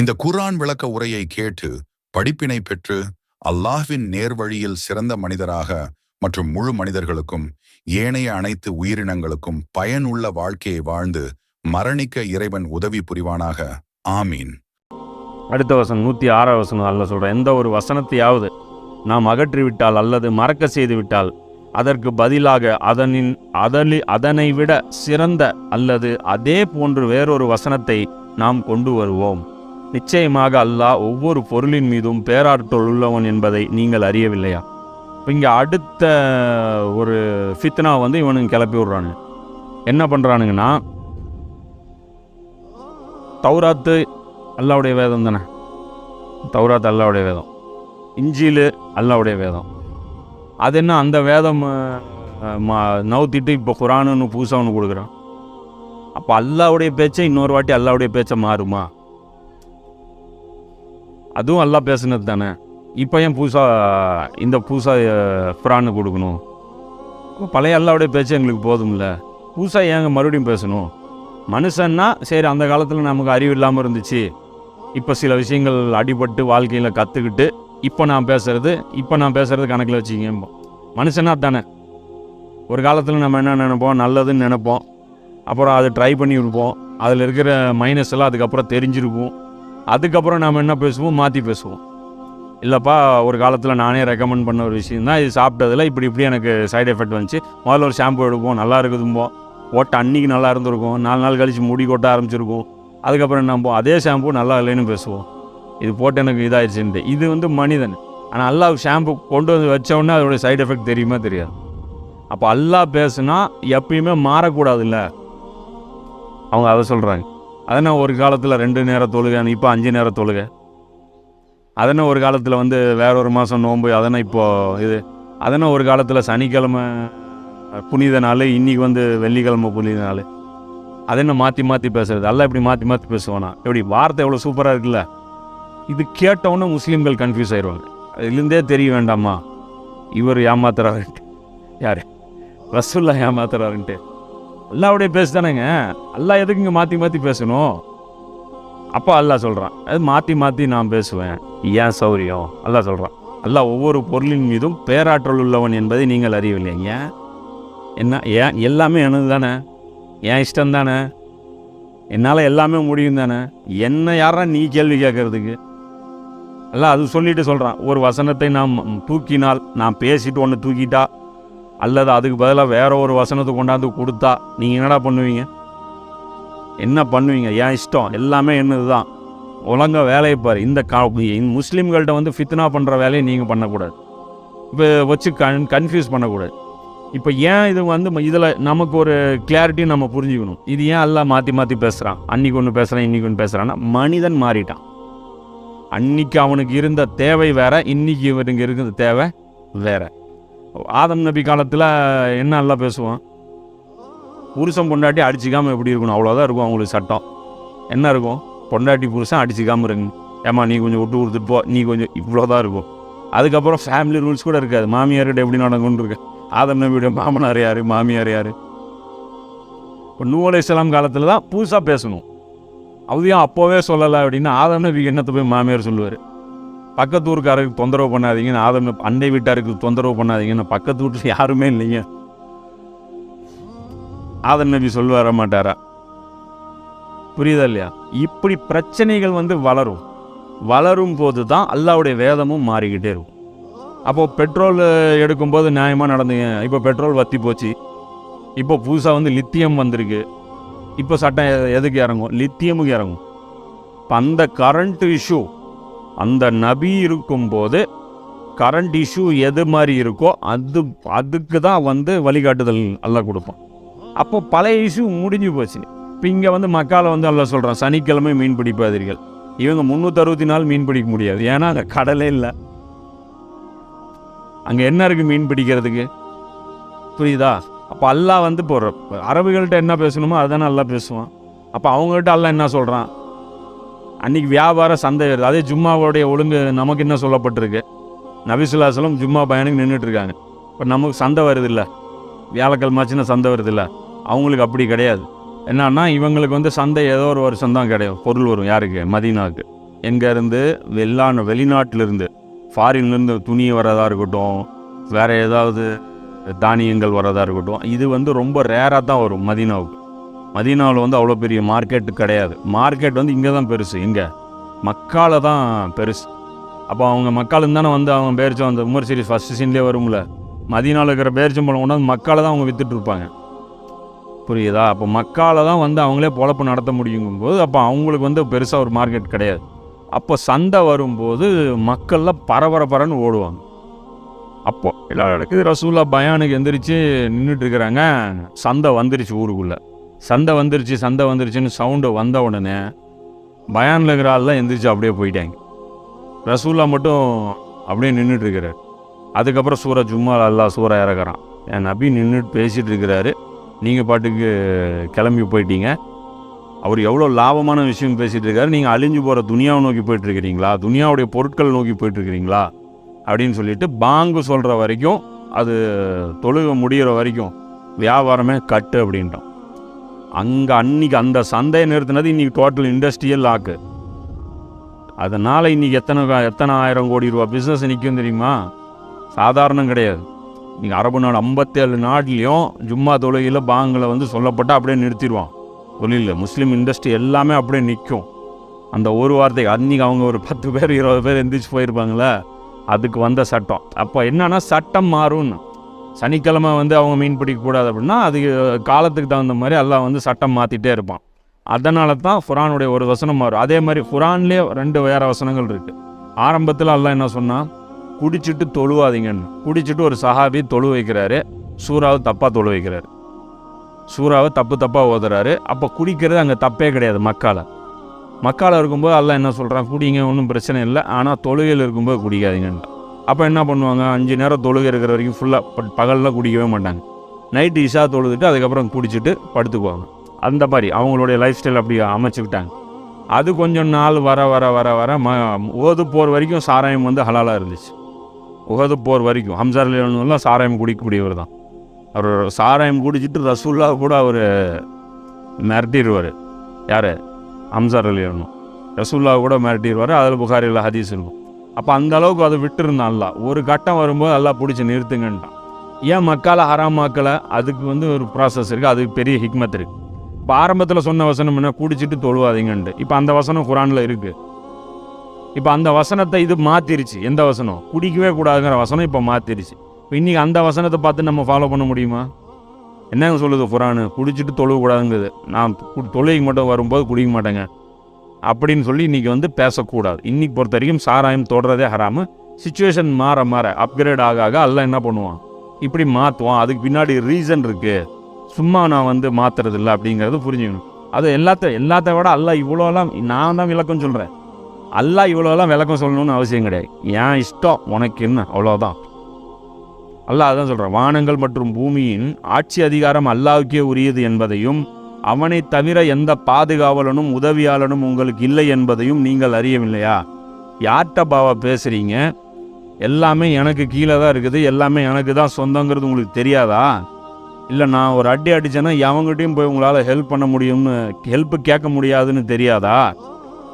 இந்த குர்ஆன் விளக்க உரையை கேட்டு படிப்பினை பெற்று அல்லாஹ்வின் நேர்வழியில் சிறந்த மனிதராக மற்றும் முழு மனிதர்களுக்கும் ஏனைய அனைத்து உயிரினங்களுக்கும் பயனுள்ள வாழ்க்கையை வாழ்ந்து மரணிக்க இறைவன் உதவி புரிவானாக. ஆமீன். அடுத்த வசனம் நூற்றி ஆறாவது வசனம் அல்ல சொல்கிறேன் எந்த ஒரு வசனத்தையாவது நாம் அகற்றிவிட்டால் அல்லது மறக்க செய்துவிட்டால் அதற்கு பதிலாக அதனின் அதனி அதனை விட சிறந்த அல்லது அதே போன்று வேறொரு வசனத்தை நாம் கொண்டு வருவோம். நிச்சயமாக அல்லாஹ் ஒவ்வொரு பொருளின் மீதும் பேராற்றல் உள்ளவன் என்பதை நீங்கள் அறியவில்லையா? இப்போ இங்கே அடுத்த ஒரு ஃபித்னா வந்து இவனுங்க கிளப்பி விட்றானுங்க. என்ன பண்ணுறானுங்கன்னா தௌராத்து அல்லாவுடைய வேதம் தானே? தௌராத் அல்லாவுடைய வேதம். இஞ்சிலு அல்லாவுடைய வேதம். அது என்ன அந்த வேதம் மா நவுத்திட்டு இப்போ குரானுன்னு புதுசாக ஒன்று கொடுக்குறான். அப்போ அல்லாவுடைய பேச்சை இன்னொரு வாட்டி அல்லாவுடைய பேச்சை மாறுமா? அதுவும் எல்லாம் பேசுனது தானே? இப்போ ஏன் புதுசாக இந்த புதுசாக குரானு கொடுக்கணும்? பழைய அல்லாவுடைய பேச்சு எங்களுக்கு போதும்ல. புதுசாக ஏங்க மறுபடியும் பேசணும்? மனுஷன்னா சரி அந்த காலத்தில் நமக்கு அறிவு இல்லாமல் இருந்துச்சு. இப்போ சில விஷயங்கள் அடிபட்டு வாழ்க்கையில் கற்றுக்கிட்டு இப்போ நான் பேசுகிறது இப்போ நான் பேசுகிறது கணக்கில் வச்சுக்கிங்க. மனுஷனா தானே. ஒரு காலத்தில் நம்ம என்ன நினைப்போம்? நல்லதுன்னு நினைப்போம். அப்புறம் அதை ட்ரை பண்ணி இருப்போம். அதில் இருக்கிற மைனஸ் எல்லாம் அதுக்கப்புறம் தெரிஞ்சிருக்கும். அதுக்கப்புறம் நம்ம என்ன பேசுவோம்? மாற்றி பேசுவோம். இல்லைப்பா ஒரு காலத்தில் நானே ரெக்கமெண்ட் பண்ண ஒரு விஷயம் தான் இது சாப்பிட்டதில் இப்படி இப்படி எனக்கு சைடு எஃபெக்ட் வந்துச்சு. முதல்ல ஒரு ஷாம்பு எடுப்போம். நல்லா இருக்குதும்போம் ஓட்ட அன்றைக்கி நல்லா இருந்திருக்கும். நாலு நாள் கழித்து முடி கொட்ட ஆரம்பிச்சிருக்கும். அதுக்கப்புறம் என்ன பண்ணுவோம்? அதே ஷாம்பு நல்லா இல்லைன்னு பேசுவோம். இது போட்டு எனக்கு இதாகிடுச்சுன்ட்டு இது வந்து மனிதன். ஆனால் அல்லாஹ் ஷாம்பு கொண்டு வந்து வச்ச உடனே அதோடைய சைடு எஃபெக்ட் தெரியுமா தெரியாது. அப்போ அல்லாஹ் பேசுனா எப்பயுமே மாறக்கூடாதுல்ல? அவங்க அதை சொல்கிறாங்க அதனால் ஒரு காலத்தில் ரெண்டு நேரம் தொழுகை இப்போ அஞ்சு நேரம் தொழுகை? அதனால் ஒரு காலத்தில் வந்து வேற ஒரு மாதம் நோன்பு அதனால் இப்போது இது அதனால் ஒரு காலத்தில் சனிக்கிழமை புனித நாள் இன்றைக்கி வந்து வெள்ளிக்கிழமை புனித நாள்? அது என்ன மாற்றி மாற்றி பேசுகிறது எல்லாம் இப்படி மாற்றி மாற்றி பேசுவானா? எப்படி வார்த்தை எவ்வளோ சூப்பராக இருக்குல்ல? இது கேட்டவுடனே முஸ்லீம்கள் கன்ஃபியூஸ் ஆயிடுவாங்க அதுலேருந்தே தெரிய வேண்டாமா? இவர் ஏமாத்துறாருன்ட்டு. யார்? ரசுல்லா ஏமாத்துறாருன்ட்டு. அல்லாவுடைய பேசு தானேங்க. அல்லா எதுக்கு இங்கே மாற்றி மாற்றி பேசணும்? அப்போ அல்லா சொல்கிறான் அது மாற்றி மாற்றி நான் பேசுவேன். ஏன் சௌரியம் அல்லா சொல்கிறான் அல்லா ஒவ்வொரு பொருளின் மீதும் பேராற்றல் உள்ளவன் என்பதை நீங்கள் அறியவில்லைங்க ஏன்? என்ன? ஏன்? எல்லாமே எனது தானே? என் இஷ்டம் தானே? என்னால் எல்லாமே முடியும் தானே? என்ன யாரா நீ கேள்வி கேட்கறதுக்கு? எல்லாம் அது சொல்லிட்டு சொல்கிறான் ஒரு வசனத்தை நாம் தூக்கினால் நான் பேசிட்டு ஒன்று தூக்கிட்டா அல்லது அதுக்கு பதிலாக வேற ஒரு வசனத்தை கொண்டாந்து கொடுத்தா நீங்கள் என்னடா பண்ணுவீங்க? என்ன பண்ணுவீங்க? என் இஷ்டம். எல்லாமே என்னது தான் ஒழுங்கா வேலையை பாரு. இந்த கா இந்த முஸ்லீம்கள்ட்ட வந்து ஃபித்னா பண்ணுற வேலையை நீங்கள் பண்ணக்கூடாது. இப்போ வச்சு கன் கன்ஃபியூஸ் பண்ணக்கூடாது. இப்போ ஏன் இது வந்து இதில் நமக்கு ஒரு கிளாரிட்டி நம்ம புரிஞ்சுக்கணும். இது ஏன் எல்லாம் மாற்றி மாற்றி பேசுகிறான் அன்றைக்கி ஒன்று பேசுகிறான் இன்றைக்கி ஒன்று பேசுகிறான்னா மனிதன் மாறிட்டான். அன்னைக்கு அவனுக்கு இருந்த தேவை வேறு இன்னைக்கு இவனுக்கு இருக்கிற தேவை வேறு. ஆதம் நபி காலத்தில் என்ன நல்லா பேசுவோம் புருஷன் பொண்டாட்டி அடிச்சிக்காமல் எப்படி இருக்கணும்? அவ்வளோதான் இருக்கும் அவங்களுக்கு சட்டம். என்ன இருக்கும்? பொண்டாட்டி புருஷன் அடிச்சிக்காமல் இருங்க. ஏம்மா நீ கொஞ்சம் விட்டு கொடுத்துட்டு போ. நீ கொஞ்சம் இவ்வளோ தான் இருக்கும். அதுக்கப்புறம் ஃபேமிலி ரூல்ஸ் கூட இருக்காது. மாமியார்கிட்ட எப்படி நடக்கும்னு இருக்கு. ஆதம் நபியுடைய மாமனார் யார்? மாமியார் யார்? இப்போ நூ அலை இஸ்லாம் காலத்தில் தான் புதுசாக பேசணும். அவதையும் அப்போவே சொல்லலை அப்படின்னா ஆதம் நபிக்கு என்னத்தை போய் மாமியார் சொல்லுவார்? பக்கத்தூருக்காரருக்கு தொந்தரவு பண்ணாதீங்கன்னு ஆதம் அண்டை வீட்டாருக்கு தொந்தரவு பண்ணாதீங்கன்னு பக்கத்து வீட்டில் யாருமே இல்லைங்க. ஆதம் நபி சொல்ல வர மாட்டாரா? புரியுதா இல்லையா? இப்படி பிரச்சனைகள் வந்து வளரும். வளரும் போது தான் அல்லாவுடைய வேதமும் மாறிக்கிட்டே இருக்கும். அப்போது பெட்ரோல் எடுக்கும்போது நியாயமாக நடந்துங்க. இப்போ பெட்ரோல் வத்தி போச்சு. இப்போ புதுசாக வந்து லித்தியம் வந்திருக்கு. இப்போ சட்டம் எதுக்கு இறங்கும்? லித்தியமுக்கு இறங்கும். இப்போ அந்த கரண்ட் இஷ்யூ அந்த நபி இருக்கும்போது கரண்ட் இஷ்யூ எது மாதிரி இருக்கோ அது அதுக்கு தான் வந்து வழிகாட்டுதல் எல்லாம் கொடுப்பான். அப்போ பழைய இஷ்யூ முடிஞ்சு போச்சு. இப்போ இங்கே வந்து மக்கால வந்து எல்லாம் சொல்கிறான் சனிக்கிழமை மீன் பிடிப்பாதீர்கள். இவங்க முந்நூற்றறுபத்தி நாள் மீன் பிடிக்க முடியாது. ஏன்னா அங்கே கடலே இல்லை. அங்கே என்ன இருக்குது மீன் பிடிக்கிறதுக்கு? புரியுதா? அப்போ அல்லாஹ் வந்து இப்போ அரபுகள்கிட்ட என்ன பேசணுமோ அதுதானே நல்லா பேசுவான். அப்போ அவங்ககிட்ட அல்லா என்ன சொல்கிறான் அன்னைக்கு வியாபார சந்தை வருது. அதே ஜும்மாவுடைய ஒழுங்கு நமக்கு என்ன சொல்லப்பட்டிருக்கு? நபிசுல்லாசலம் ஜும்மா பயனுக்கு நின்றுட்டு இருக்காங்க இப்போ நமக்கு சந்தை வருதில்ல? இல்லை வியாழக்கிழமாச்சுன்னா சந்தை வருதில்ல? அவங்களுக்கு அப்படி கிடையாது. என்னன்னா இவங்களுக்கு வந்து சந்தை ஏதோ ஒரு வருஷம் தான் கிடையாது பொருள் வரும் யாருக்கு? மதீனாவுக்கு. எங்கேருந்து வெளிநா வெளிநாட்டிலிருந்து. ஃபாரின்லேருந்து துணி வரதாக இருக்கட்டும் வேறு ஏதாவது தானியங்கள் வர்றதா இருக்கட்டும். இது வந்து ரொம்ப ரேராக தான் வரும் மதீனாவுக்கு. மதீனாவில் வந்து அவ்வளோ பெரிய மார்க்கெட்டு கிடையாது. மார்க்கெட் வந்து இங்கே தான் பெருசு இங்கே. மக்கால தான் பெருசு. அப்போ அவங்க மக்காலும் தானே வந்து அவங்க பேரிச்சம் அந்த உமர் சீரிஸ் ஃபஸ்ட்டு சீன்லேயே வரும்ல. மதியனால் இருக்கிற பேரிச்சம்பழம் கொண்டாந்து மக்கால தான் அவங்க விற்றுட்ருப்பாங்க புரியுதா? அப்போ மக்கால தான் வந்து அவங்களே பொழப்பு நடத்த முடியுங்கும்போது அப்போ அவங்களுக்கு வந்து பெருசாக ஒரு மார்க்கெட் கிடையாது. அப்போ சந்தை வரும்போது மக்கள்லாம் பரபரப்பரன்னு ஓடுவாங்க. அப்போ எல்லா இடக்குது ரசூலா பயானுக்கு எந்திரிச்சு நின்றுட்டு இருக்கிறாங்க. சந்தை வந்துருச்சு ஊருக்குள்ளே. சந்தை வந்துருச்சு சந்தை வந்துருச்சுன்னு சவுண்டு வந்த உடனே பயானில் இருக்கிற ஆள்லாம் எந்திரிச்சு அப்படியே போயிட்டாங்க. ரசூல்லா மட்டும் அப்படியே நின்றுட்டுருக்கிறார் அதுக்கப்புறம் சூரா ஜும்மா அல்லாஹ் சூரா இறக்குறான். என் நபி நின்றுட்டு பேசிகிட்டு இருக்கிறாரு. நீங்கள் பாட்டுக்கு கிளம்பி போயிட்டீங்க. அவர் எவ்வளோ லாபமான விஷயம் பேசிகிட்டு இருக்காரு. நீங்கள் அழிஞ்சு போகிற துனியாவை நோக்கி போயிட்டுருக்கிறீங்களா துனியாவுடைய பொருட்கள் நோக்கி போயிட்டுருக்கிறீங்களா அப்படின்னு சொல்லிட்டு பாங்கு சொல்கிற வரைக்கும் அது தொழுக முடிகிற வரைக்கும் வியாபாரமே கட்டு அப்படின்ட்டோம் அங்கே அன்னைக்கு அந்த சந்தையை நிறுத்தினது இன்றைக்கி டோட்டல் இண்டஸ்ட்ரியல் லாக்கு அதனால் இன்றைக்கி எத்தனை கா- எத்தனை ஆயிரம் கோடி ரூபா பிஸ்னஸ் நிற்கும் தெரியுமா? சாதாரணம் கிடையாது. நீங்கள் அரபு நாடு ஐம்பத்தேழு நாட்டிலையும் ஜும்மா தொழுகையில் பாங்கில் வந்து சொல்லப்பட்டால் அப்படியே நிறுத்திடுவான். தொழிலில் முஸ்லீம் இண்டஸ்ட்ரி எல்லாமே அப்படியே நிற்கும். அந்த ஒரு வார்த்தைக்கு அன்றைக்கி அவங்க ஒரு பத்து பேர் இருபது பேர் எந்திரிச்சு போயிருப்பாங்களே அதுக்கு வந்த சட்டம். அப்போ என்னன்னா சட்டம் மாறும்னு. சனிக்கிழமை வந்து அவங்க மீன் பிடிக்கக்கூடாது அப்படின்னா அது காலத்துக்கு தகுந்த மாதிரி எல்லாம் வந்து சட்டம் மாற்றிட்டே இருப்பான். அதனால தான் ஃபுரானுடைய ஒரு வசனம் மாறும் அதே மாதிரி ஃபுரான்லேயே ரெண்டு வேறு வசனங்கள் இருக்குது ஆரம்பத்தில் எல்லாம் என்ன சொன்னால் குடிச்சிட்டு தொழுவாதீங்கன்னு. குடிச்சிட்டு ஒரு சஹாபி தொழு வைக்கிறாரு. சூறாவை தப்பாக தொழு வைக்கிறாரு. சூறாவை தப்பு தப்பாக ஓதுறாரு. அப்போ குடிக்கிறது அங்கே தப்பே கிடையாது மக்கால. மக்கால இருக்கும்போது எல்லாம் என்ன சொல்கிறான் குடிங்க ஒன்றும் பிரச்சனை இல்லை. ஆனால் தொழுகையில் இருக்கும்போது குடிக்காதீங்கன்னு. அப்போ என்ன பண்ணுவாங்க? அஞ்சு நேரம் தொழுகை இருக்கிற வரைக்கும் ஃபுல்லாக பகலில் குடிக்கவே மாட்டாங்க. நைட்டு இஷா தொழுதுட்டு அதுக்கப்புறம் குடிச்சிட்டு படுத்துக்குவாங்க. அந்த மாதிரி அவங்களுடைய லைஃப் ஸ்டைல் அப்படி அமைச்சுக்கிட்டாங்க. அது கொஞ்சம் நாள் வர வர வர வர ம உகது போர் வரைக்கும் சாராயம் வந்து ஹலாலாக இருந்துச்சு. உகது போர் வரைக்கும் ஹம்சார் எல்லாம் சாராயம் குடிக்கக்கூடியவர் தான். அவர் சாராயம் குடிச்சிட்டு ரசூல்லா கூட அவர் மிரட்டிடுவார் யார்? ஹம்சார் அலியனும் ரசூல்லா கூட மிரட்டிடுவார் அதில் புகாரியில் ஹதீஸ் இருக்கும். அப்போ அந்த அளவுக்கு அதை விட்டுருந்தான் அல்லா ஒரு கட்டம் வரும்போது எல்லாம் பிடிச்சி நிறுத்துங்கன்ட்டான். ஏன் மக்களை ஹராமாக்கலை? அதுக்கு வந்து ஒரு ப்ராசஸ் இருக்குது அதுக்கு பெரிய ஹிக்மத் இருக்குது இப்போ ஆரம்பத்தில் சொன்ன வசனம் என்ன? குடிச்சிட்டு தொழுவாதீங்கன்ட்டு. இப்போ அந்த வசனம் குரானில் இருக்குது இப்போ அந்த வசனத்தை இது மாற்றிருச்சு எந்த வசனம்? குடிக்கவே கூடாதுங்கிற வசனம் இப்போ மாற்றிருச்சு இப்போ இன்றைக்கி அந்த வசனத்தை பார்த்து நம்ம ஃபாலோ பண்ண முடியுமா? என்னங்க சொல்லுது குரானு? குடிச்சிட்டு தொழுகக்கூடாதுங்குது நான் தொழுகைக்கு மட்டும் வரும்போது குடிக்க மாட்டேங்க. அப்படின்னு சொல்லி இன்றைக்கி வந்து பேசக்கூடாது. இன்றைக்கி பொறுத்த வரைக்கும் சாராயம் தொடுறதே ஹராமு. சுச்சுவேஷன் மாற மாற அப்கிரேட் ஆக ஆக எல்லாம் என்ன பண்ணுவான்? இப்படி மாற்றுவான் அதுக்கு பின்னாடி ரீசன் இருக்குது சும்மா நான் வந்து மாற்றுறது இல்லை அப்படிங்கிறது புரிஞ்சுக்கணும். அது எல்லாத்த எல்லாத்த விட அல்லா இவ்வளோலாம் நான் தான் விளக்கம் சொல்கிறேன் அல்லா இவ்வளோலாம் விளக்கம் சொல்லணும்னு அவசியம் கிடையாது. ஏன் இஷ்டம் உனக்கு என்ன? அவ்வளோதான். அல்லாஹ் அதான் சொல்கிறேன் வானங்கள் மற்றும் பூமியின் ஆட்சி அதிகாரம் அல்லாவுக்கே உரியது என்பதையும் அவனை தவிர எந்த பாதுகாவலனும் உதவியாளனும் உங்களுக்கு இல்லை என்பதையும் நீங்கள் அறியவில்லையா? யார்கிட்ட பாவா பேசுகிறீங்க எல்லாமே எனக்கு கீழே தான் இருக்குது. எல்லாமே எனக்கு தான் சொந்தங்கிறது உங்களுக்கு தெரியாதா? இல்லை நான் ஒரு அடி அடித்தேன்னா எவங்கிட்டையும் போய் உங்களால் ஹெல்ப் பண்ண முடியும்னு ஹெல்ப்பு கேட்க முடியாதுன்னு தெரியாதா?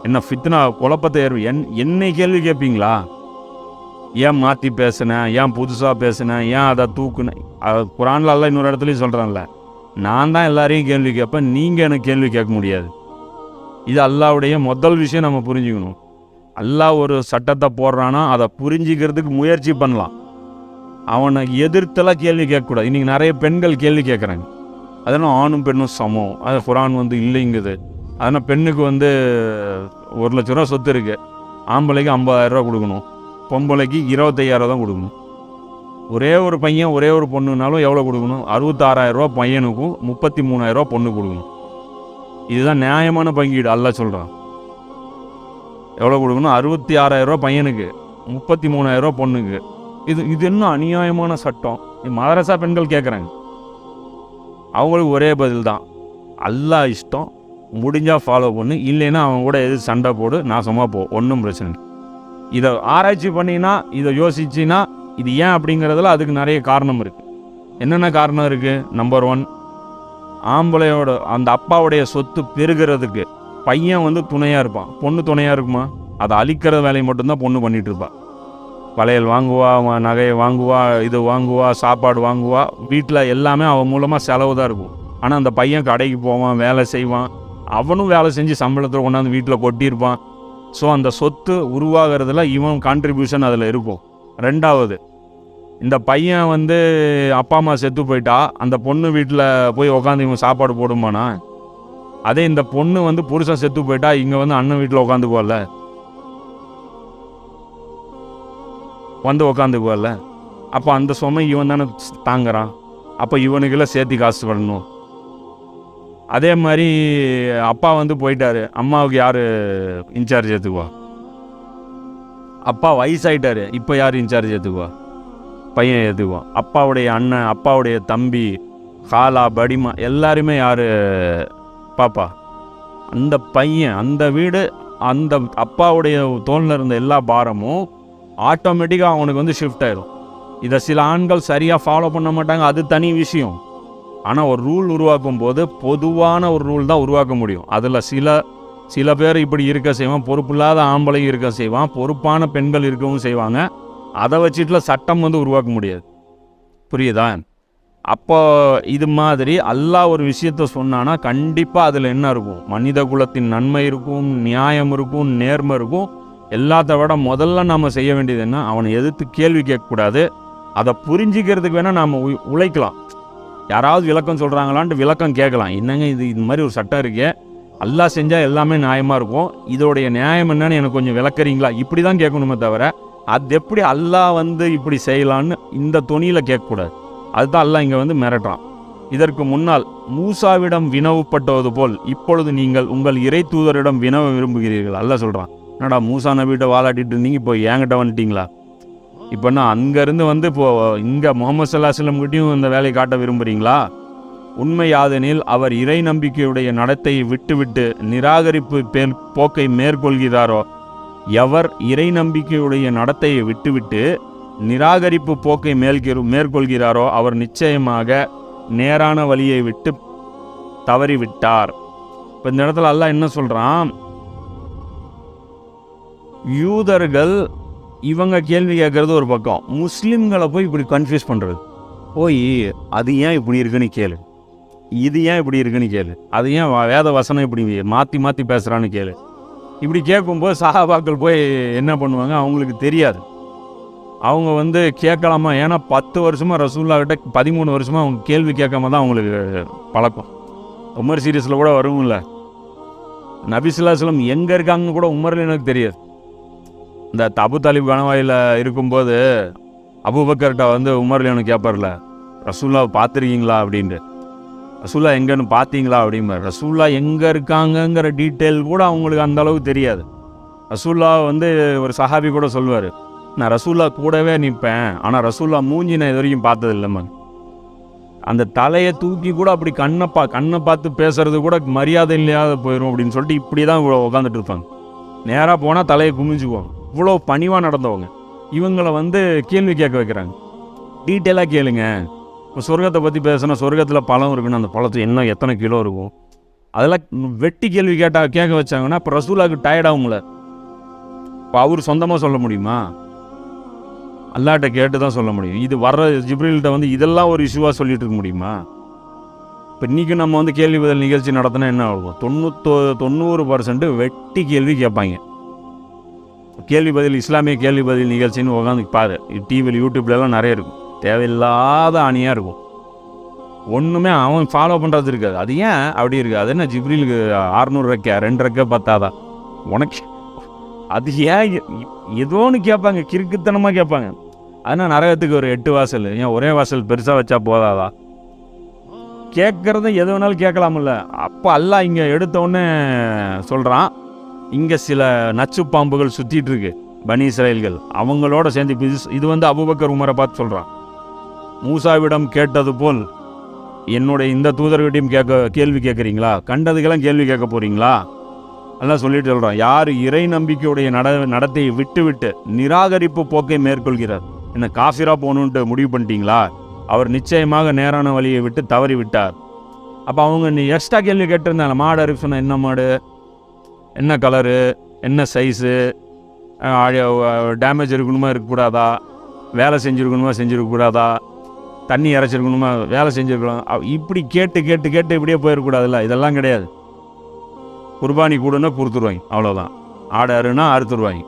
என்ன ஃபித்னா குழப்பத்தை ஏற்ப என் என்னை கேள்வி கேட்பீங்களா? ஏன் மாற்றி பேசுனேன் ஏன் புதுசாக பேசுனேன் ஏன் அதை தூக்குனேன் அது இன்னொரு இடத்துலையும் சொல்கிறேன்ல நான் தான் எல்லாரையும் கேள்வி கேட்பேன் நீங்கள் எனக்கு கேள்வி கேட்க முடியாது. இது அல்லாவுடைய முதல் விஷயம் நம்ம புரிஞ்சுக்கணும். அல்லா ஒரு சட்டத்தை போடுறானா அதை புரிஞ்சிக்கிறதுக்கு முயற்சி பண்ணலாம். அவனை எதிர்த்தெல்லாம் கேள்வி கேட்கக்கூடாது. இன்றைக்கி நிறைய பெண்கள் கேள்வி கேட்குறாங்க. அதனால் ஆணும் பெண்ணும் சமம்? அது குரான் வந்து இல்லைங்குது. அதனால் பெண்ணுக்கு வந்து ஒரு லட்ச ரூபா சொத்து இருக்குது ஆம்பளைக்கு ஐம்பதாயிரரூவா கொடுக்கணும். பொம்பளைக்கு இருபத்தையாயிரம் தான் கொடுக்கணும். ஒரே ஒரு பையன் ஒரே ஒரு பொண்ணுனாலும் எவ்வளோ கொடுக்கணும்? அறுபத்தாறாயிரரூவா பையனுக்கும் முப்பத்தி மூணாயிரரூவா பொண்ணு கொடுக்கணும். இதுதான் நியாயமான பங்கீடு அல்ல சொல்கிறான் எவ்வளோ கொடுக்கணும்? அறுபத்தி ஆறாயிரரூவா பையனுக்கு முப்பத்தி மூணாயிரரூவா பொண்ணுக்கு. இது இது என்ன அநியாயமான சட்டம்? மதரசா பெண்கள் கேட்குறாங்க அவங்களுக்கு ஒரே பதில் தான் அல்லாஹ் இஷ்டம் முடிஞ்சால் ஃபாலோ பண்ணு இல்லைன்னா அவங்க கூட எது சண்டை போடு நாசமாக போ ஒன்றும் பிரச்சனை இல்லை. இதை ஆராய்ச்சி பண்ணினா இதை யோசிச்சின்னா இது ஏன் அப்படிங்கிறதுல அதுக்கு நிறைய காரணம் இருக்குது என்னென்ன காரணம் இருக்குது நம்பர் ஒன் ஆம்பளையோட அந்த அப்பாவுடைய சொத்து பெருகிறதுக்கு பையன் வந்து துணையாக இருப்பான். பொண்ணு துணையாக இருக்குமா? அதை அழிக்கிற வேலையை மட்டும்தான் பொண்ணு பண்ணிகிட்ருப்பான் வளையல் வாங்குவா அவன் நகையை வாங்குவா இது வாங்குவா சாப்பாடு வாங்குவா. வீட்டில் எல்லாமே அவன் மூலமாக செலவு தான் இருக்கும். ஆனால் அந்த பையன் கடைக்கு போவான் வேலை செய்வான். அவனும் வேலை செஞ்சு சம்பளத்தில் கொண்டாந்து வீட்டில் கொட்டியிருப்பான். ஸோ அந்த சொத்து உருவாகிறதுல இவன் கான்ட்ரிபியூஷன் அதில் இருக்கும். ரெண்டாவது இந்த பையன் வந்து அப்பா அம்மா செத்து போயிட்டா அந்த பொண்ணு வீட்டில் போய் உட்காந்து இவன் சாப்பாடு போடுமானா அதே இந்த பொண்ணு வந்து புருஷன் செத்து போயிட்டா இங்கே வந்து அண்ணன் வீட்டில் உட்காந்துக்குவல்ல வந்து உக்காந்துக்குவல்ல அப்போ அந்த சுமை இவன் தானே தாங்குறான். அப்போ இவனுக்கெல்லாம் சேர்த்து காசு பண்ணணும் அதே மாதிரி அப்பா வந்து போயிட்டாரு. அம்மாவுக்கு யார் இன்சார்ஜ் எடுத்துக்குவா அப்பா வயசாயிட்டாரு. இப்போ யார் இன்சார்ஜ் ஏற்றுக்குவா பையன் ஏற்றுக்குவான் அப்பாவுடைய அண்ணன் அப்பாவுடைய தம்பி காலா படிமா எல்லாருமே யார்? பாப்பா. அந்த பையன் அந்த வீடு அந்த அப்பாவுடைய தோளில் இருந்த எல்லா பாரமும் ஆட்டோமேட்டிக்காக அவனுக்கு வந்து ஷிஃப்ட் ஆயிடும் இதை சில ஆண்கள் சரியாக ஃபாலோ பண்ண மாட்டாங்க. அது தனி விஷயம். ஆனால் ஒரு ரூல் உருவாக்கும் போது பொதுவான ஒரு ரூல் தான் உருவாக்க முடியும். அதில் சில சில பேர் இப்படி இருக்க செய்வான் பொறுப்பில்லாத ஆம்பளையும் இருக்க செய்வான் பொறுப்பான பெண்கள் இருக்கவும் செய்வாங்க. அதை வச்சுட்டுல சட்டம் வந்து உருவாக்க முடியாது. புரியுதா? அப்போ இது மாதிரி அல்லாஹ் ஒரு விஷயத்த சொன்னானா கண்டிப்பாக அதில் என்ன இருக்கும்? மனித குலத்தின் நன்மை இருக்கும் நியாயம் இருக்கும் நேர்மை இருக்கும். எல்லாத்த விட முதல்ல நாம் செய்ய வேண்டியது என்ன? அவனை எதிர்த்து கேள்வி கேட்கக்கூடாது. அதை புரிஞ்சிக்கிறதுக்கு வேணால் நாம் உழைக்கலாம். யாராவது விளக்கம் சொல்கிறாங்களான்ட்டு விளக்கம் கேட்கலாம். என்னங்க இது இது மாதிரி ஒரு சட்டம் இருக்கே. அல்லாஹ் செஞ்சால் எல்லாமே நியாயமாக இருக்கும். இதோடைய நியாயம் என்னன்னு எனக்கு கொஞ்சம் விளக்குறீங்களா? இப்படி தான் கேட்கணுமே தவிர அது எப்படி அல்லாஹ் வந்து இப்படி செய்யலான்னு இந்த துணியில் கேட்கக்கூடாது. அதுதான் அல்லாஹ் இங்கே வந்து மிரட்டுறான். இதற்கு முன்னால் மூசாவிடம் வினவுப்பட்டது போல் இப்பொழுது நீங்கள் உங்கள் இறை தூதரிடம் வினவ விரும்புகிறீர்கள். அல்ல சொல்கிறான் என்னடா மூசா நபிகிட்ட வாலாட்டிட்டு இருந்தீங்க? இப்போ என்கிட்ட வந்துட்டீங்களா? இப்போ நான் அங்கேருந்து வந்து இப்போ இங்கே முகமது சல்லாஹ் கிட்டையும் இந்த வேலையை காட்ட விரும்புகிறீங்களா உண்மையாதெனில் அவர் இறை நம்பிக்கையுடைய நடத்தையை விட்டுவிட்டு நிராகரிப்பு பேர் போக்கை மேற்கொள்கிறாரோ? எவர் இறை நம்பிக்கையுடைய நடத்தையை விட்டுவிட்டு நிராகரிப்பு போக்கை மேல்கிற மேற்கொள்கிறாரோ அவர் நிச்சயமாக நேரான வழியை விட்டு தவறிவிட்டார். இப்போ இந்த இடத்துல அல்லாஹ் என்ன சொல்கிறான் யூதர்கள் இவங்க கேள்வி கேட்குறது ஒரு பக்கம். முஸ்லீம்களை போய் இப்படி கன்ஃபியூஸ் பண்ணுறது போய் அது ஏன் இப்படி இருக்குன்னு கேளு. இது ஏன் இப்படி இருக்குன்னு கேளு. அது ஏன் வேத வசனம் இப்படி மாற்றி மாற்றி பேசுகிறான்னு கேளு. இப்படி கேட்கும்போது சஹாபாக்கள் போய் என்ன பண்ணுவாங்க? அவங்களுக்கு தெரியாது. அவங்க வந்து கேட்கலாமா? ஏன்னா பத்து வருஷமாக ரசூல்லாக்கிட்ட பதிமூணு வருஷமாக அவங்க கேள்வி கேட்காம தான் அவங்களுக்கு பழக்கம். உமர் சீரியஸில் கூட வரும்ல. நபிசுல்லாஸ்லம் எங்கே இருக்காங்கன்னு கூட உமரில் எனக்கு தெரியாது. இந்த தபு தாலிப் கணவாயில் இருக்கும்போது அபுபக்கர்கிட்ட வந்து உமர்ல எனக்கு கேட்பார்ல ரசூல்லாவை பார்த்துருக்கீங்களா அப்படின்ட்டு. ரசூல்லா எங்கன்னு பார்த்தீங்களா அப்படிம்பார். ரசூல்லா எங்கே இருக்காங்கங்கிற டீட்டெயில் கூட அவங்களுக்கு அந்த அளவுக்கு தெரியாது. ரசூல்லா வந்து ஒரு சஹாபி கூட சொல்லுவார். நான் ரசூல்லா கூடவே நிற்பேன் ஆனால் ரசூல்லா மூஞ்சி நான் இது வரைக்கும் பார்த்தது இல்லைம்மா அந்த தலையை தூக்கி கூட அப்படி கண்ணை பா கண்ணை பார்த்து பேசுறது கூட மரியாதை இல்லையாத போயிடும் அப்படின்னு சொல்லிட்டு இப்படி தான் உட்காந்துட்டு இருப்பாங்க. நேராக போனால் தலையை குமிஞ்சுக்குவாங்க. இவ்வளோ பணிவாக நடந்தவங்க. இவங்களை வந்து கேள்வி கேட்க வைக்கிறாங்க. டீட்டெயிலாக கேளுங்க. இப்போ சொர்க்கத்தை பற்றி பேசினா சொர்க்கத்தில் பழம் இருக்குன்னு அந்த பழத்து என்ன எத்தனை கிலோ இருக்கும்? அதெல்லாம் வெட்டி கேள்வி கேட்டால் கேட்க வச்சாங்கன்னா இப்போ ரசூலாவுக்கு டயர்ட் இப்போ அவர் சொந்தமாக சொல்ல முடியுமா? அல்லாட்ட கேட்டு தான் சொல்ல முடியும். இது வர்ற ஜிப்ரில்கிட்ட வந்து இதெல்லாம் ஒரு இஷ்யூவாக சொல்லிட்டு இருக்க முடியுமா? இப்போ இன்றைக்கி நம்ம வந்து கேள்வி பதில் நிகழ்ச்சி நடத்தினா என்ன ஆகும்? தொண்ணூத்தோ தொண்ணூறு பர்சன்ட் வெட்டி கேள்வி கேட்பாங்க. கேள்வி பதில் இஸ்லாமிய கேள்வி பதில் நிகழ்ச்சின்னு உட்காந்து பாரு. டிவியில் யூடியூப்லலாம் நிறைய இருக்கும். தேவையில்லாத அணியாக இருக்கும். ஒன்றுமே அவன் ஃபாலோ பண்ணுறது இருக்காது. அது ஏன் அப்படி இருக்குது அது என்ன ஜிப்ரிலுக்கு அறநூறு ரெக்க ரெண்டு ரெக்க பத்தாதா? உனக்கு அது ஏன் ஏதோ ஒன்று கேட்பாங்க கிறுக்குத்தனமாக கேட்பாங்க. அதனால் நரகத்துக்கு ஒரு எட்டு வாசல்? ஏன் ஒரே வாசல் பெருசாக வச்சா போதாதா? கேட்குறத எது வேணாலும் கேட்கலாம்ல. அப்போ அல்லா இங்கே எடுத்தோடனே சொல்கிறான் இங்கே சில நச்சு பாம்புகள் சுற்றிட்டு இருக்கு பனி இஸ்ரேல்கள். அவங்களோட சேர்ந்து இது இது வந்து அபுபக்கர் உமரை பார்த்து சொல்கிறான் மூசாவிடம் கேட்டது போல் என்னுடைய இந்த தூதர்கிட்டையும் கேட்க கேள்வி கேட்குறீங்களா? கண்டதுக்கெல்லாம் கேள்வி கேட்க போகிறீங்களா எல்லாம் சொல்லிட்டு சொல்கிறோம் யார் இறை நம்பிக்கையுடைய நட நடத்தையை விட்டுவிட்டு நிராகரிப்பு போக்கை மேற்கொள்கிறார்? என்ன காஃபிராக போகணுன்ட்டு முடிவு பண்ணிட்டீங்களா? அவர் நிச்சயமாக நேரான வழியை விட்டு தவறி விட்டார். அப்போ அவங்க நீ எக்ஸ்ட்ரா கேள்வி கேட்டிருந்தாங்க. மாடு அரிப்பு என்ன மாடு? என்ன கலரு என்ன சைஸு டேமேஜ் இருக்கணுமா இருக்கக்கூடாதா? வேலை செஞ்சுருக்கணுமா செஞ்சுருக்கக்கூடாதா? தண்ணி இறைச்சிருக்கணுமா வேலை செஞ்சுருக்கணும் இப்படி கேட்டு கேட்டு கேட்டு இப்படியே போயிடக்கூடாதுல்ல? இதெல்லாம் கிடையாது. குர்பானி கூடுன்னா கொடுத்துருவாங்க அவ்வளோதான் ஆடு அறுனா அறுத்துருவாங்க.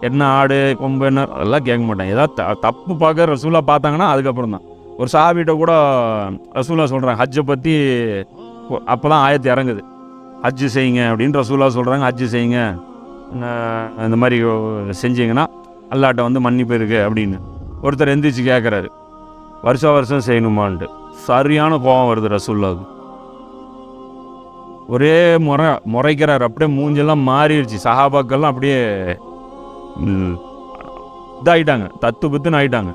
என்ன ஆடு கொம்பு என்ன அதெல்லாம் கேட்க மாட்டாங்க. ஏதாவது த- தப்பு பார்க்க ரசூலா பார்த்தாங்கன்னா அதுக்கப்புறம் தான் ஒரு சாபிட்ட கூட ரசூலா சொல்கிறாங்க ஹஜ்ஜை பற்றி அப்போ தான் ஆயத்து இறங்குது. ஹஜ்ஜு செய்யுங்க அப்படின்னு ரசூலா சொல்கிறாங்க ஹஜ்ஜு செய்யுங்க. இந்த மாதிரி செஞ்சீங்கன்னா அல்லாட்ட வந்து மன்னிப்பு இருக்குது அப்படின்னு. ஒருத்தர் எந்திரிச்சு கேட்குறாரு வருஷ வருஷம் செய்யணுமான்ட்டு சரியான கோபம் வருது ரசூல்லாவுக்கு. ஒரே முறை முறைக்கிறார். அப்படியே மூஞ்செல்லாம் மாறிடுச்சு. சஹாபாக்கெல்லாம் அப்படியே ம், தத்து புத்துன்னு ஆயிட்டாங்க.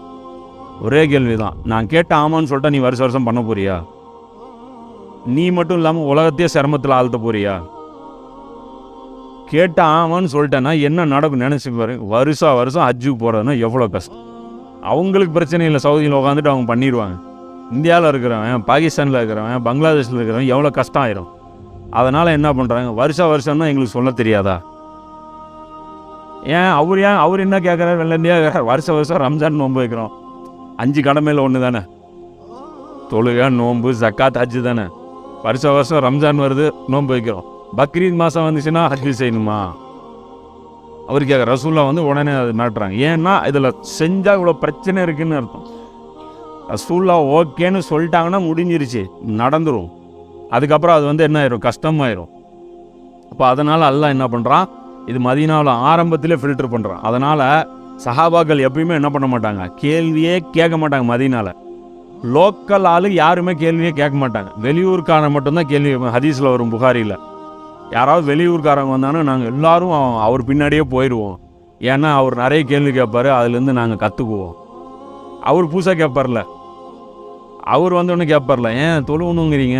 ஒரே கேள்வி தான் நான் கேட்ட ஆமான்னு சொல்லிட்டா நீ வருஷ வருஷம் பண்ண போறியா? நீ மட்டும் இல்லாமல் உலகத்தையே சிரமத்தில் ஆழ்த்த போறியா? கேட்ட ஆமான்னு சொல்லிட்டேன்னா என்ன நடக்கும்? நினச்சி பாரு. வருஷம் வருஷம் ஹஜ்ஜுக்கு போகிறதுனா எவ்வளோ கஷ்டம். அவங்களுக்கு பிரச்சனை இல்லை. சவுதியில் உட்காந்துட்டு அவங்க பண்ணிடுவாங்க. இந்தியாவில் இருக்கிறவன் பாகிஸ்தானில் இருக்கிறவன் பங்களாதேஷில் இருக்கிறவன் எவ்வளோ கஷ்டம் ஆயிரும். அதனால் என்ன பண்ணுறாங்க வருஷ வருஷம்னா எங்களுக்கு சொல்ல தெரியாதா? ஏன்? அவர் ஏன்? அவர் என்ன கேட்குறாரு வெள்ளந்தியா வருஷ வருஷம் ரம்ஜான் நோன்பு வைக்கிறோம். அஞ்சு கடமையில் ஒன்று தானே? தொழுகை நோன்பு ஜக்காத் ஹஜ்ஜு தானே? வருஷ வருஷம் ரம்ஜான் வருது நோன்பு வைக்கிறோம். பக்ரீத் மாதம் வந்துச்சுன்னா ஹஜ்ஜு செய்யணுமா? அவர் கேட்க ரசூல்லா வந்து உடனே அது மாட்டுறாங்க ஏன்னா இதில் செஞ்சால் இவ்வளோ பிரச்சனை இருக்குதுன்னு அர்த்தம். ரசூல்லா ஓகேன்னு சொல்லிட்டாங்கன்னா முடிஞ்சிருச்சு நடந்துடும் அதுக்கப்புறம் அது வந்து என்ன ஆயிரும்? கஷ்டமாயிரும் அப்போ அதனால் அல்ல என்ன பண்ணுறான் இது மதீனாவில் ஆரம்பத்திலே ஃபில்டர் பண்ணுறான் அதனால் சஹாபாக்கள் எப்பயுமே என்ன பண்ண மாட்டாங்க? கேள்வியே கேட்க மாட்டாங்க மதீனால. லோக்கல் ஆளு யாருமே கேள்வியே கேட்க மாட்டாங்க. வெளியூருக்கான மட்டும்தான் கேள்வி ஹதீஸில் வரும் புகாரியில் யாராவது வெளியூர்காரங்க வந்தாங்கன்னா நாங்கள் எல்லாரும் அவர் பின்னாடியே போயிடுவோம் ஏன்னா அவர் நிறைய கேள்வி கேட்பாரு அதுலேருந்து நாங்கள் கற்றுக்குவோம் அவர் புதுசாக கேட்பார்ல. அவர் வந்தோடனே கேட்பார்ல ஏன் தொழுவணுங்கிறீங்க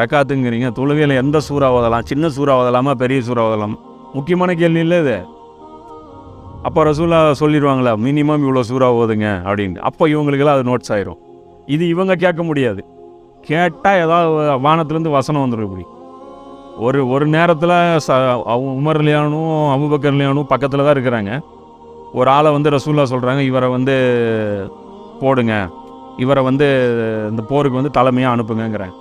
ரக்காத்துங்கிறீங்க தொழுகையில் எந்த சூறா ஓதலாம் சின்ன சூறா ஓதலாமா பெரிய சூறா ஓதலாம் முக்கியமான கேள்வி இல்லை இது. அப்போ ரசூலா சொல்லிடுவாங்களா மினிமம் இவ்வளோ சூறா ஓதுங்க அப்படின்ட்டு. அப்போ இவங்களுக்கெல்லாம் அது நோட்ஸ் ஆயிரும். இது இவங்க கேட்க முடியாது. கேட்டால் ஏதாவது வானத்துலேருந்து வசனம் வந்துடும் இப்படி. ஒரு ஒரு நேரத்தில் ச அவங்க உமர்லியானும் அபுபக்கர்லியானும் பக்கத்தில் தான் இருக்கிறாங்க. ஒரு ஆளை வந்து ரசூல்லா சொல்கிறாங்க இவரை வந்து போடுங்க. இவரை வந்து இந்த போருக்கு வந்து தலைமையாக அனுப்புங்கிறேன்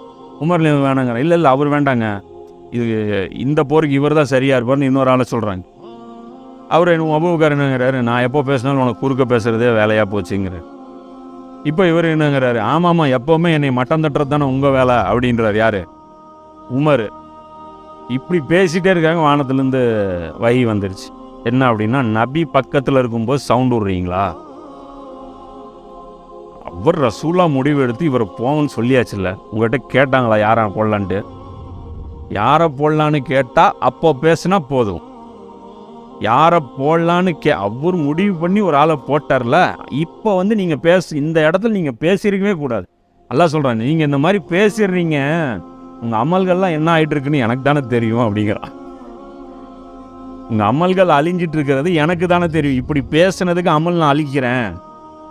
உமர்லியான் வேணாங்கிறேன் இல்லை இல்லை அவர் வேண்டாங்க. இது இந்த போருக்கு இவர் தான் சரியாக இருப்பார்னு இன்னொரு ஆளை சொல்கிறாங்க அவர் என்ன அபுபக்கர் என்னங்கிறாரு நான் எப்போ பேசினாலும் உனக்கு குறுக்க பேசுகிறதே வேலையாக போச்சுங்கிறார். இப்போ இவர் என்னங்கிறாரு ஆமாம்மா எப்போவுமே என்னை மட்டம் தட்டுறது தானே உங்கள் வேலை அப்படின்றார் யார்? உமர். இப்படி பேசிகிட்டே இருக்காங்க வானத்துலேருந்து வகி வந்துருச்சு. என்ன அப்படின்னா நபி பக்கத்தில் இருக்கும்போது சவுண்ட் விடுறீங்களா? அவர் ரசூலாக முடிவு எடுத்து இவர் போகணும்னு சொல்லியாச்சுல்ல. உங்கள்கிட்ட கேட்டாங்களா யாரை போடலான்ட்டு? யாரை போடலான்னு கேட்டால் அப்போ பேசுனா போதும். யாரை போடலான்னு கே அவர் முடிவு பண்ணி ஒரு ஆளை போட்டார்ல இப்போ வந்து நீங்கள் பேச இந்த இடத்துல நீங்கள் பேசியிருக்கவே கூடாது. நல்லா சொல்கிறாங்க நீங்கள் இந்த மாதிரி பேசிடுறீங்க. உங்கள் அமல்கள்லாம் என்ன ஆயிட்டு இருக்குன்னு எனக்கு தானே தெரியும் அப்படிங்கிறான் உங்கள் அமல்கள் அழிஞ்சிட்டு இருக்கிறது எனக்கு தானே தெரியும். இப்படி பேசுனதுக்கு அமல் நான் அழிக்கிறேன்.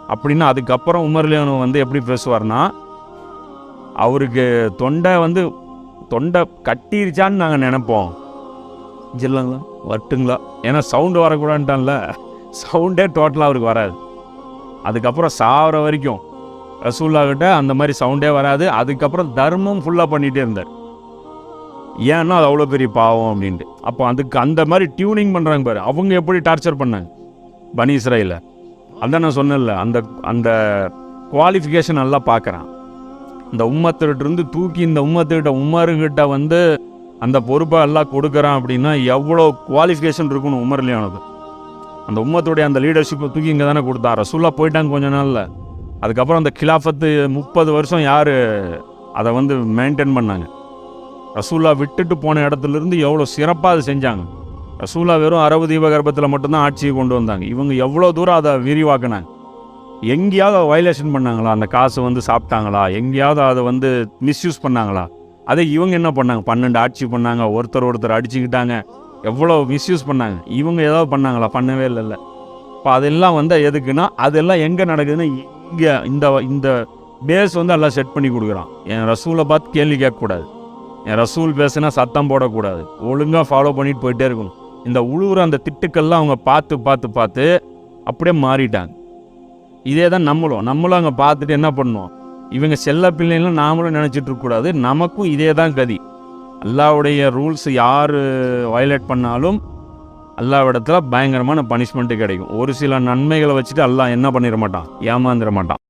அப்படின்னு அதுக்கப்புறம் உமர்லியானு வந்து எப்படி பேசுவார்னா அவருக்கு தொண்டை வந்து தொண்டை கட்டிருச்சான்னு நாங்கள் நினைப்போம். ஜில்லங்களா? வரட்டுங்களா? ஏன்னா சவுண்டு வரக்கூடாதுன்ட்டான்ல. சவுண்டே டோட்டலாக அவருக்கு வராது. அதுக்கப்புறம் சாவர வரைக்கும் ரசூல்லாகிட்ட அந்த மாதிரி சவுண்டே வராது. அதுக்கப்புறம் தர்மம் ஃபுல்லாக பண்ணிகிட்டே இருந்தார். ஏன்னா அது அவ்வளோ பெரிய பாவம் அப்படின்ட்டு. அப்போ அதுக்கு அந்த மாதிரி டியூனிங் பண்ணுறாங்க பாரு. அவங்க எப்படி டார்ச்சர் பண்ணாங்க? பனி இஸ்ராயில் அதான் நான் சொன்னேன்ல அந்த அந்த குவாலிஃபிகேஷன் நல்லா பார்க்குறான். இந்த உம்மத்துக்கிட்ட இருந்து தூக்கி இந்த உம்மத்துக்கிட்ட உமருங்கிட்ட வந்து அந்த பொறுப்பை எல்லாம் கொடுக்குறான் அப்படின்னா எவ்வளோ குவாலிஃபிகேஷன் இருக்கணும் உமர்லியானது அந்த உம்மத்துடைய அந்த லீடர்ஷிப்பை தூக்கி இங்கே தானே கொடுத்தா ரசூல்லா போயிட்டாங்க கொஞ்ச நாளில். அதுக்கப்புறம் அந்த கிலாஃபத்து முப்பது வருஷம் யார் அதை வந்து மெயின்டைன் பண்ணாங்க. ரசூல்லா விட்டுட்டு போன இடத்துலேருந்து எவ்வளோ சிறப்பாக அதை செஞ்சாங்க. ரசூல்லா வெறும் அரபு தீபகற்பத்தில் மட்டும்தான் ஆட்சியை கொண்டு வந்தாங்க. இவங்க எவ்வளோ தூரம் அதை விரிவாக்குனாங்க. எங்கேயாவது வயலேஷன் பண்ணாங்களா? அந்த காசு வந்து சாப்பிட்டாங்களா? எங்கேயாவது அதை வந்து மிஸ்யூஸ் பண்ணாங்களா? அதே இவங்க என்ன பண்ணாங்க? பன்னெண்டு ஆட்சி பண்ணாங்க. ஒருத்தர் ஒருத்தர் அடிச்சுக்கிட்டாங்க. எவ்வளோ மிஸ்யூஸ் பண்ணாங்க? இவங்க ஏதாவது பண்ணாங்களா? பண்ணவே இல்லைல்ல. இப்போ அதெல்லாம் வந்து எதுக்குன்னா அதெல்லாம் எங்கே நடக்குதுன்னு இங்கே இந்த இந்த பேஸ் வந்து எல்லாம் செட் பண்ணி கொடுக்குறான். என் ரசூலை பார்த்து கேள்வி கேட்கக்கூடாது. என் ரசூல் பேசுனா சத்தம் போடக்கூடாது. ஒழுங்காக ஃபாலோ பண்ணிட்டு போயிட்டே இருக்கணும். இந்த உழுவுற அந்த திட்டுக்கள்லாம் அவங்க பார்த்து பார்த்து பார்த்து அப்படியே மாறிட்டாங்க. இதே தான் நம்மளும். நம்மளும் அங்கே பார்த்துட்டு என்ன பண்ணுவோம்? இவங்க செல்ல பிள்ளைங்களும் நாமளும் நினச்சிட்டு இருக்கக்கூடாது நமக்கும் இதே தான் கதி. அல்லாவுடைய ரூல்ஸ் யார் வயலேட் பண்ணாலும் அல்லாவிடத்தில் பயங்கரமான பனிஷ்மெண்ட்டு கிடைக்கும். ஒரு சில நன்மைகளை வச்சுட்டு அல்லாஹ் என்ன பண்ணிட மாட்டான்? ஏமாந்துட மாட்டான்.